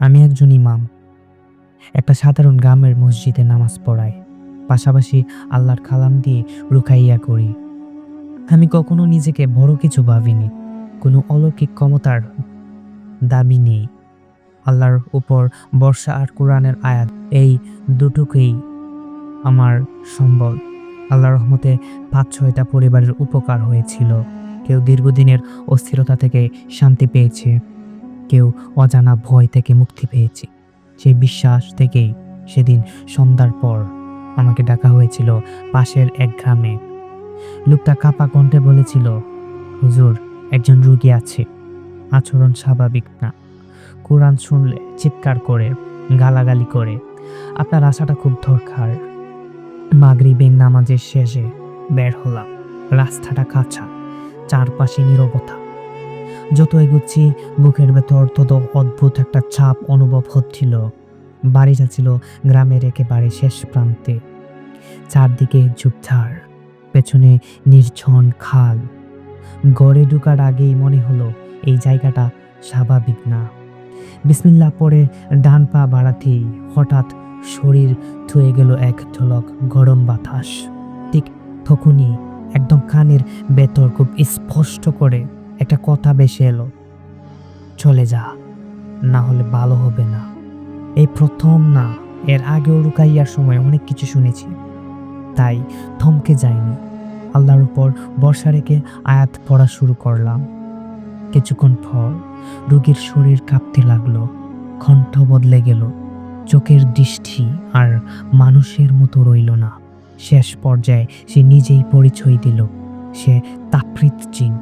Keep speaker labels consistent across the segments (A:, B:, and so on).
A: আমি একজন ইমাম। একটা সাধারণ গ্রামের মসজিদে নামাজ পড়াই পাশাপাশি আল্লাহর খালাম দিয়ে রুকাইয়া করি। আমি কখনো নিজেকে বড় কিছু ভাবিনি। কোনো অলৌকিক ক্ষমতার দাবি নেই। আল্লাহর উপর বর্ষা আর কোরআনের আয়াত, এই দুটোকেই আমার সম্বল। আল্লাহর রহমতে পাঁচ ছয়টা পরিবারের উপকার হয়েছিল। কেউ দীর্ঘদিনের অস্থিরতা থেকে শান্তি পেয়েছে। কেউ অজানা ভয় থেকে মুক্তি পেয়েছে। সেই বিশ্বাস থেকেই সেদিন সন্ধ্যার পর আমাকে ডাকা হয়েছিল পাশের এক গ্রামে। লোকটা কাপা কণ্ঠে বলেছিল, হুজুর, একজন রুগী আছে। আচরণ স্বাভাবিক না। কোরআন শুনলে চিৎকার করে, গালাগালি করে। আপনার আশাটা খুব দরকার। মাগরিবের নামাজের শেষে বের হলাম। রাস্তাটা কাঁচা, চারপাশে নীরবতা। যত এগুচ্ছি, বুকের ভেতর তত অদ্ভুত একটা ছাপ অনুভব হচ্ছিল। বাড়ি ছিল গ্রামের একেবারে শেষ প্রান্তে। চারদিকে ঝুপঝাড়, পেছনে নির্ঝন খাল। গড়ে ঢুকার আগেই মনে হলো, এই জায়গাটা স্বাভাবিক না। বিসমিল্লা পরে ডান পা বাড়াতেই হঠাৎ শরীর থুয়ে গেল এক ঝলক গরম বাতাস। ঠিক তখনই একদম কানের ভেতর খুব স্পষ্ট করে একটা কথা বেশি এলো। চলে যা, না হলে ভালো হবে না। এই প্রথম না, এর আগেও লুকাইয়ার সময় অনেক কিছু শুনেছি। তাই থমকে যায়নি আল্লাহর উপর বর্ষা রেখে আয়াত পড়া শুরু করলাম। কিছুক্ষণ পর রোগীর শরীর কাঁপতে লাগল কণ্ঠ বদলে গেল। চোখের দৃষ্টি আর মানুষের মতো রইল না। শেষ পর্যায়ে সে নিজেই পরিচয় দিল, সে তাপৃত জিন।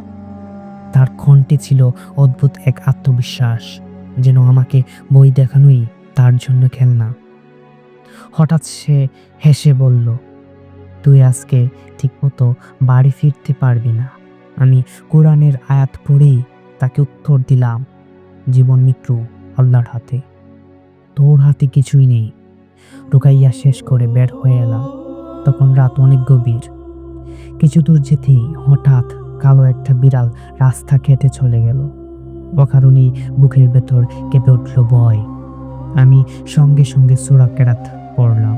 A: তার কণ্ঠে ছিল অদ্ভুত এক আত্মবিশ্বাস, যেন আমাকে বই দেখানোই তার জন্য খেলনা। হঠাৎ সে হেসে বলল, তুই আজকে ঠিকমতো বাড়ি ফিরতে পারবি না। আমি কোরআনের আয়াত পড়েই তাকে উত্তর দিলাম, জীবন মৃত্যু আল্লাহর হাতে। তোর হাতে কিছুই নেই। রুকাইয়া শেষ করে বের হয়ে এলাম। তখন রাত অনেক গভীর। কিছু দূর যেতেই হঠাৎ কালো একটা বিড়াল রাস্তা কেটে চলে গেল। অকারণেই বুকের ভেতর কেঁপে উঠল ভয়। আমি সঙ্গে সঙ্গে সুরা কেরাত পড়লাম,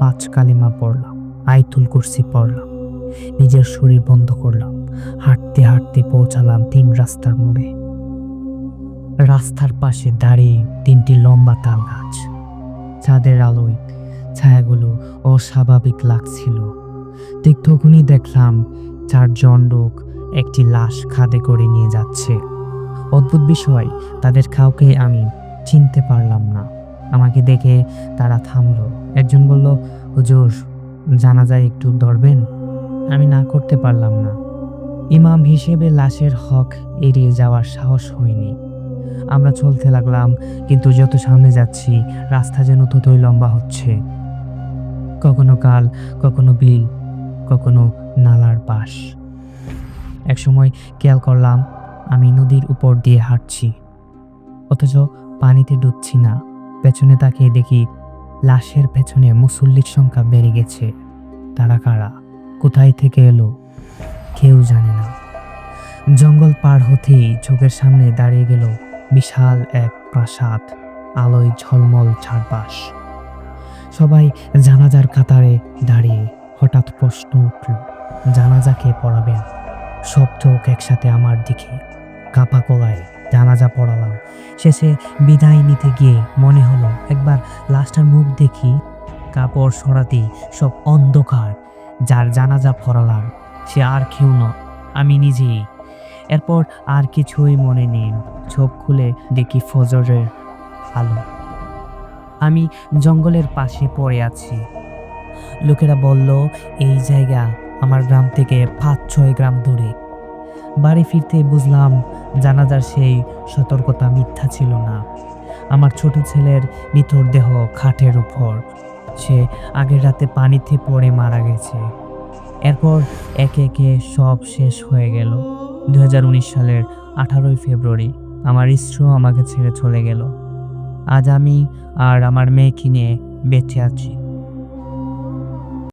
A: পাঁচ কালিমা পড়লাম আইতুল কুরসি পড়লাম, নিজের শরীর বন্ধ করলাম, হাঁটতে হাঁটতে পৌঁছালাম তিন রাস্তার মোড়ে। রাস্তার পাশে দাঁড়িয়ে তিনটি লম্বা তাল গাছ। চাঁদের আলোয় ছায়াগুলো অস্বাভাবিক লাগছিল। ঠিক তখনই দেখলাম চারজন লোক একটি লাশ খাদে করে নিয়ে যাচ্ছে। অদ্ভুত বিষয়, তাদের কাউকে আমি চিনতে পারলাম না। আমাকে দেখে তারা থামলো। একজন বলল, হুজুর জানা যায় একটু ধরবেন? আমি না করতে পারলাম না। ইমাম হিসেবে লাশের হক এড়িয়ে যাওয়ার সাহস হয়নি। আমরা চলতে লাগলাম, কিন্তু যত সামনে যাচ্ছি, রাস্তা যেন ততই লম্বা হচ্ছে। কখনো কাল, কখনো বিল, কখনো নালার পাশ। একসময় খেয়াল করলাম, আমি নদীর উপর দিয়ে হাঁটছি। অথচ পানিতে ডুবছি না। পেছনে তাকিয়ে দেখি, লাশের পেছনে মুসল্লির সংখ্যা বেড়ে গেছে। তারা কারা? কোথায় থেকে এলো? কেউ জানে না। জঙ্গল পার হতেই চোখের সামনে দাঁড়িয়ে গেল বিশাল এক প্রাসাদ, আলোয় ঝলমল চারপাশ। সবাই জানাজার কাতারে দাঁড়িয়ে হঠাৎ প্রশ্ন উঠল জানাজাকে পড়াবেন। সব চোখ একসাথে আমার দিকে কাপা কলায় জানাজা পড়ালাম। শেষে বিদায় নিতে গিয়ে মনে হলো, একবার লাশটার মুখ দেখি, কাপড় সরাতেই সব অন্ধকার। যার জানাজা পড়ালাম, সে আর কেউ নয় আমি নিজেই। এরপর আর কিছুই মনে নেই চোখ খুলে দেখি ফজরের আলো। আমি জঙ্গলের পাশে পড়ে আছি। লোকেরা বলল, এই জায়গা আমার গ্রাম থেকে পাঁচ ছয় গ্রাম দূরে। বাড়ি ফিরতে বুঝলাম জানাজার সেই সতর্কতা মিথ্যা ছিল না। আমার ছোট ছেলের নিথর দেহ খাটের উপর। সে আগের রাতে পানিতে পড়ে মারা গেছে। এরপর একে একে সব শেষ হয়ে গেল। দু হাজার উনিশ সালের আঠারোই ফেব্রুয়ারি আমার স্ত্রীও আমাকে ছেড়ে চলে গেল। আজ আমি আর আমার মেয়েকে নিয়ে বেঁচে আছি।